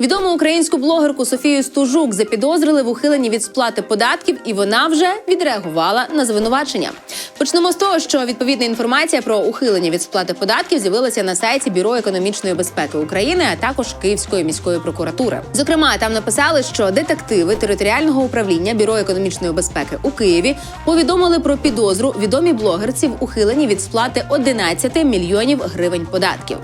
Відому українську блогерку Софію Стужук запідозрили в ухиленні від сплати податків, і вона вже відреагувала на звинувачення. Почнемо з того, що відповідна інформація про ухилення від сплати податків з'явилася на сайті Бюро економічної безпеки України, а також Київської міської прокуратури. Зокрема, там написали, що детективи територіального управління Бюро економічної безпеки у Києві повідомили про підозру відомій блогерці в ухиленні від сплати 11 мільйонів гривень податків.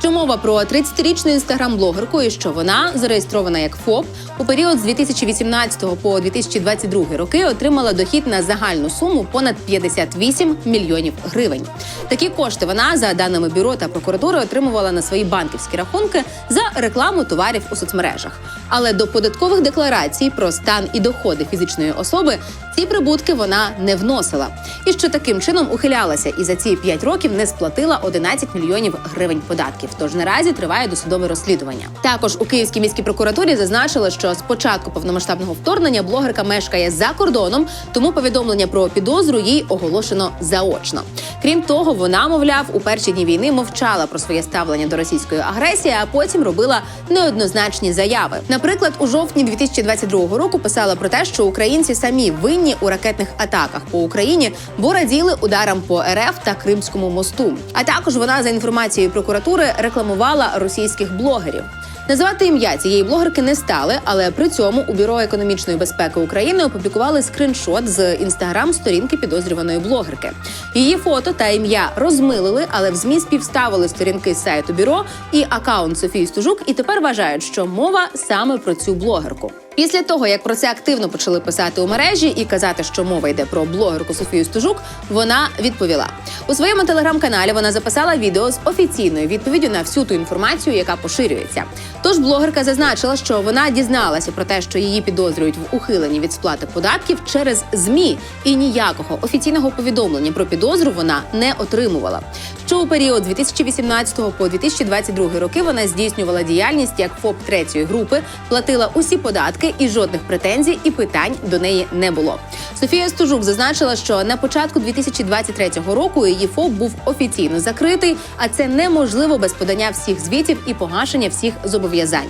Що мова про 30-річну інстаграм-блогерку, і що вона зареєстрована як ФОП у період з 2018 по 2022 роки отримала дохід на загальну суму понад 58 мільйонів гривень. Такі кошти вона, за даними бюро та прокуратури, отримувала на свої банківські рахунки за рекламу товарів у соцмережах. Але до податкових декларацій про стан і доходи фізичної особи ці прибутки вона не вносила. І що таким чином ухилялася і за ці 5 років не сплатила 11 мільйонів гривень податків. Тож наразі триває досудове розслідування. Також у Київській міській прокуратурі зазначили, що з початку повномасштабного вторгнення блогерка мешкає за кордоном, тому повідомлення про підозру їй оголошено заочно. Крім того, вона, мовляв, у перші дні війни мовчала про своє ставлення до російської агресії, а потім робила неоднозначні заяви. Наприклад, у жовтні 2022 року писала про те, що українці самі винні у ракетних атаках по Україні, бо раділи ударам по РФ та Кримському мосту. А також вона за інформацією прокуратури рекламувала російських блогерів. Називати ім'я цієї блогерки не стали, але при цьому у бюро економічної безпеки України опублікували скриншот з інстаграм-сторінки підозрюваної блогерки. Її фото та ім'я розмилили, але в змі співставили сторінки сайту бюро і акаунт Софії Стужук, і тепер вважають, що мова саме про цю блогерку. Після того, як про це активно почали писати у мережі і казати, що мова йде про блогерку Софію Стужук, вона відповіла у своєму телеграм-каналі. Вона записала відео з офіційною відповіддю на всю ту інформацію, яка поширюється. Тож блогерка зазначила, що вона дізналася про те, що її підозрюють в ухиленні від сплати податків через змі, і ніякого офіційного повідомлення про підозру вона не отримувала. Що у період з 2018 по 2022 роки вона здійснювала діяльність як ФОП третьої групи, платила усі податки і жодних претензій і питань до неї не було. Софія Стужук зазначила, що на початку 2023 року її ФОП був офіційно закритий, а це неможливо без подання всіх звітів і погашення всіх зобов'язань.